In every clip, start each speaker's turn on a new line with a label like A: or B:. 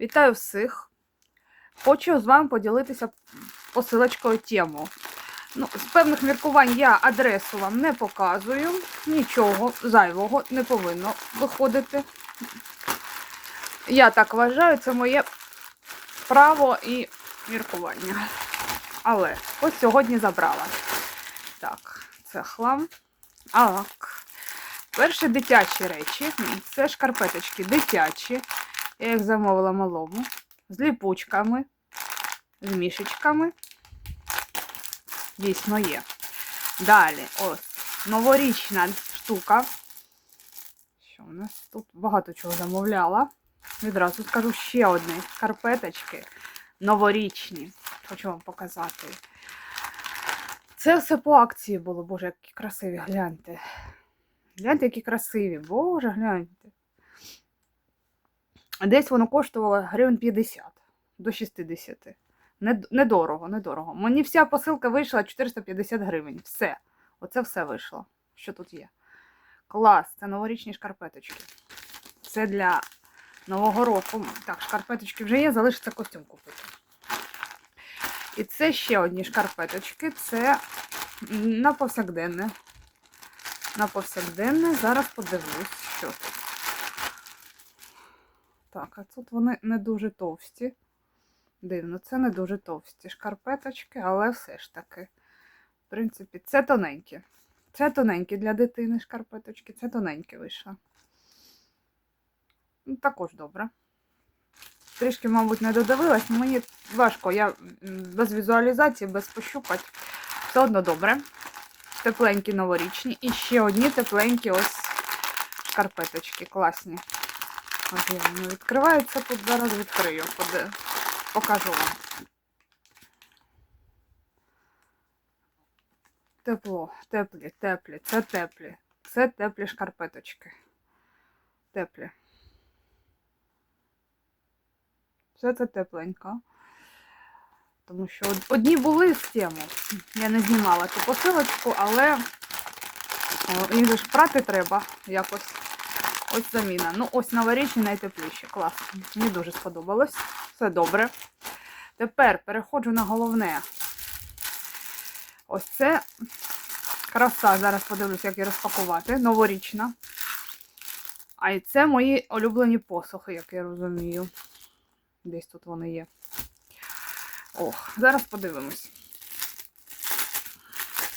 A: Вітаю всіх! Хочу з вами поділитися посилочкою тему. Ну, з певних міркувань я адресу вам не показую, нічого зайвого не повинно виходити. Я так вважаю, це моє право і міркування. Але ось сьогодні забрала. Так, це хлам. Так. Перші дитячі речі. Це шкарпеточки дитячі. Я їх замовила малому. З ліпучками, з мішечками. Дійсно є. Далі, ось, новорічна штука. Що у нас тут багато чого замовляла. Відразу скажу ще одні шкарпеточки новорічні. Хочу вам показати. Це все по акції було, боже, які красиві, гляньте. Гляньте, які красиві, боже, гляньте. Десь воно коштувало гривень 50 до 60. Недорого, недорого. Мені вся посилка вийшла 450 гривень. Все. Оце все вийшло. Що тут є? Клас, це новорічні шкарпеточки. Це для Нового року. Так, шкарпеточки вже є, залишиться костюм купити. І це ще одні шкарпеточки. Це на повсякденне. На повсякденне. Зараз подивлюсь, що тут. Так, а тут вони не дуже товсті. Дивно, це не дуже товсті шкарпеточки, але все ж таки. В принципі, це тоненькі. Це тоненькі для дитини шкарпеточки, це тоненькі вийшло. Ну, також добре. Трішки, мабуть, не додивилась, мені важко. Я без візуалізації, без пощупать. Все одно добре. Тепленькі новорічні. І ще одні тепленькі ось шкарпеточки. Класні. От я воно відкривається тут, зараз відкрию, покажу вам. Тепло, теплі, теплі, це теплі. Це теплі шкарпеточки. Теплі. Все це тепленько. Тому що одні були з тему. Я не знімала ту посилочку, але їх же ж прати треба якось. Ось заміна. Ну, ось новорічні найтепліші. Клас. Мені дуже сподобалось. Все добре. Тепер переходжу на головне. Ось це краса. Зараз подивлюсь, як її розпакувати. Новорічна. А і це мої улюблені посухи, як я розумію. Десь тут вони є. Ох, зараз подивимось.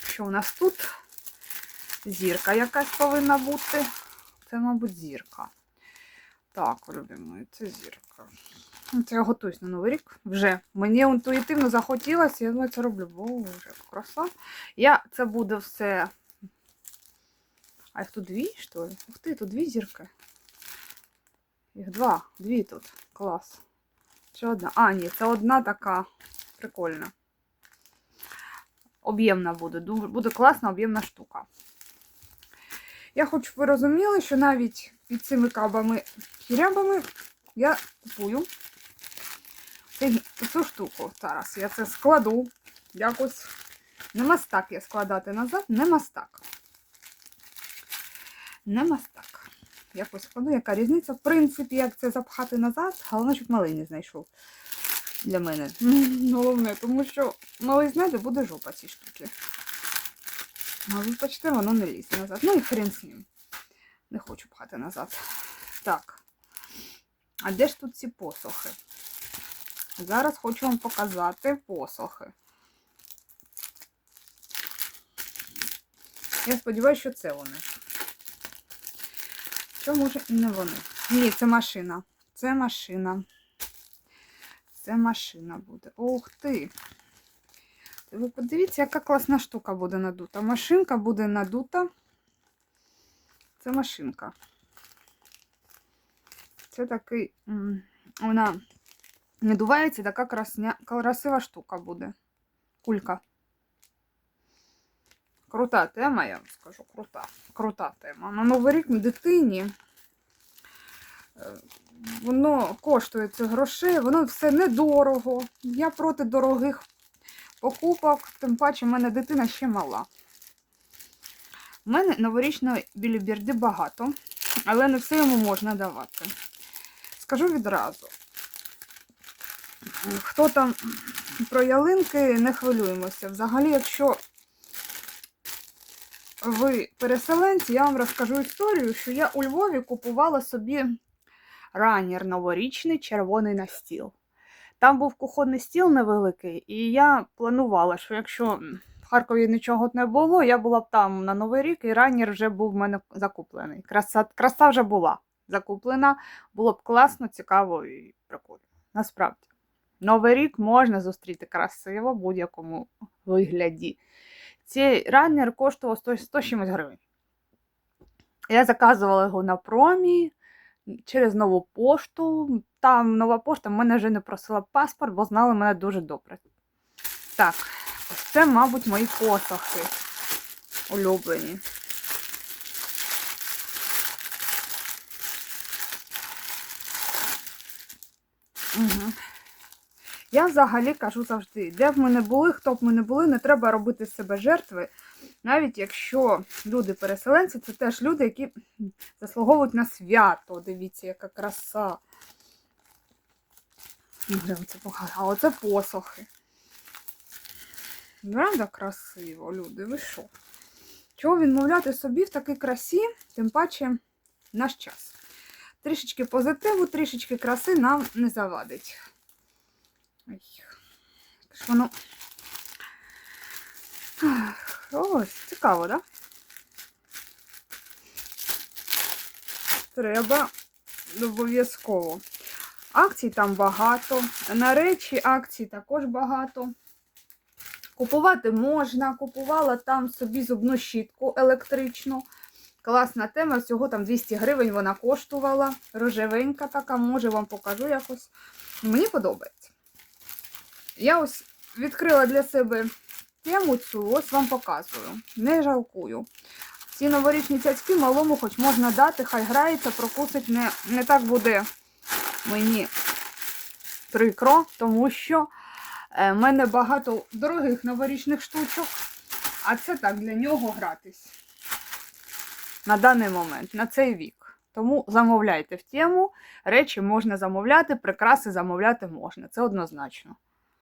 A: Що у нас тут? Зірка якась повинна бути. Це, мабуть, зірка. Так, любимо, це зірка. Ну, Це я готуюсь на Новий рік. Вже. Мені інтуїтивно захотілося, я це роблю. Боже, краса. Я, це буде все. А їх тут дві, що ли? Ух ти, тут дві зірки. Їх два, дві тут. Клас. Чи одна? А, ні, це одна така прикольна. Об'ємна буде. Буде класна об'ємна штука. Я хочу, щоб ви розуміли, що навіть під цими кабами хірябами я купую цю штуку. Зараз я це складу. Якось. Не мастак я складати назад, не мастак. Не мастак. Якось складу, яка різниця. В принципі, як це запхати назад, головне, щоб малий не знайшов для мене. Головне, тому що малий знайде, буде жопа ці штуки. А вибачте, воно не лізе назад. Ну і хрен з ним. Не хочу пхати назад. Так. А де ж тут ці посохи? Зараз хочу вам показати посохи. Я сподіваюся, що це вони. Що може і не вони? Ні, це машина. Це машина. Це машина буде. Ух ти! Ви подивіться, яка класна штука буде надута. Машинка буде надута. Це машинка. Це такий. Вона надувається, така красня, красива штука буде. Кулька. Крута тема, я вам скажу, крута. Крута тема. На Новий рік дитині. е, Воно коштує цих грошей, воно все недорого. Я проти дорогих покупок, тим паче в мене дитина ще мала. У мене новорічної біліберди багато, але не все йому можна давати. Скажу відразу: Хто там про ялинки, не хвилюємося. Взагалі, якщо ви переселенці, я вам розкажу історію, що я у Львові купувала собі ранір новорічний червоний на стіл. Там був кухонний стіл невеликий, і я планувала, що якщо в Харкові нічого не було, я була б там на Новий рік, і ранір вже був в мене закуплений. Краса, краса вже була закуплена. Було б класно, цікаво і прикольно. Насправді. Новий рік можна зустріти красиво в будь-якому вигляді. Цей раннер коштував 100, 100 чимось гривень. Я заказувала його на промі через нову пошту. Там нова пошта мене вже не просила паспорт, бо знали мене дуже добре. Так, ось це, мабуть, мої посохи улюблені. Угу. Я взагалі кажу завжди, де б ми не були, хто б ми не були, не треба робити з себе жертви. Навіть якщо люди-переселенці, це теж люди, які заслуговують на свято. Дивіться, яка краса. А оце посохи. Правда красиво, люди, ви що? Чого відмовляти собі в такій красі, тим паче наш час. Трішечки позитиву, трішечки краси нам не завадить. Ой, воно. Ось, цікаво, так? Треба обов'язково. Акцій там багато. На речі акцій також багато. Купувати можна. Купувала там собі зубну щітку електричну. Класна тема, всього там 200 гривень вона коштувала. Рожевенька така, може вам покажу якось. Мені подобається. Я ось відкрила для себе тему цю, ось вам показую. Не жалкую. Ці новорічні цяцьки малому хоч можна дати, хай грається, прокусить не, не так буде мені прикро, тому що е, в мене багато дорогих новорічних штучок, а це так для нього гратись на даний момент, на цей вік. Тому замовляйте в тему, речі можна замовляти, прикраси замовляти можна. Це однозначно.